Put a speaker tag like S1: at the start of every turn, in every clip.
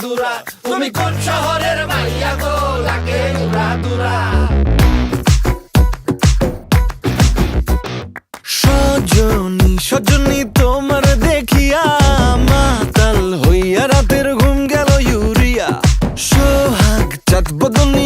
S1: দুরা তুমি কোন শহরের মাইয়া গো? লাগে
S2: সজনী সজনী তোমার দেখিয়া মাতাল হইয়া রাতের ঘুম গেল ইউরিয়া। সোহাগ চাঁদ বদনি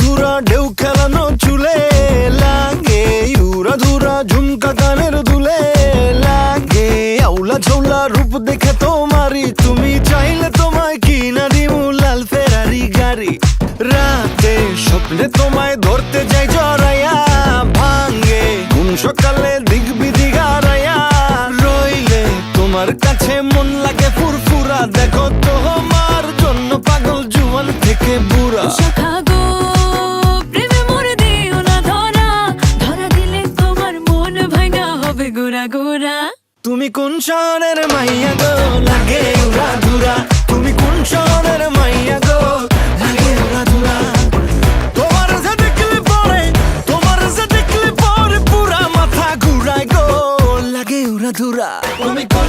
S2: ধুরা ঢেউ খেলানো চুলে লাগে উড়া ধুরা ঝুমকা কানের দুলে লাগে। আউলা ঝৌলা রূপ দেখে তোমারি তুমি চাইলে তোমায় কিনা দিমু লাল ফেরারি গাড়ি। রাতে স্বপ্নে তোমায় ধরতে যাই জড়াইয়া ভাঙ্গে ঘুম সকালে দিক বিধি গারাইয়া রইলে তোমার কাছে মন লাগে ফুরফুরা, দেখো তোমার জন্য পাগল জুয়ান থেকে বুড়া। তুমি কোন শহরের মাইয়া গো? লাগে ধুরা। তুমি কোন শহরের মাইয়া গো? লাগে উড়া ধুরা। তোমার মাথা ধুরা।
S1: তুমি কোন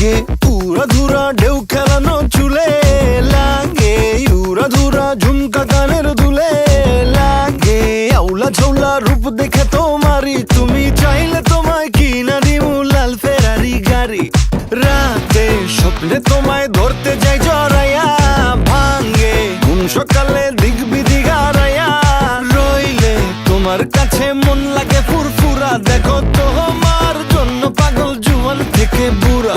S2: লাগে। উড়া ধুরা ঢেউ খেলানো চুলে লাগে। উড়া ধুরা ঝুমকা কানের দুলে লাগে। আউলা ঝৌলা রূপ দেখে তোমারি তুমি চাইলে তোমায় কিনা দিমু লাল ফেরারি গাড়ি। রাতে স্বপ্নে তোমায় ধরতে যাই জড়াইয়া ভাঙ্গে ঘুম সকালে দিক বিধি গারাইয়া রইলে তোমার কাছে মন লাগে ফুরফুরা। দেখো তোমার জন্য পাগল জুয়ান থেকে বুড়া।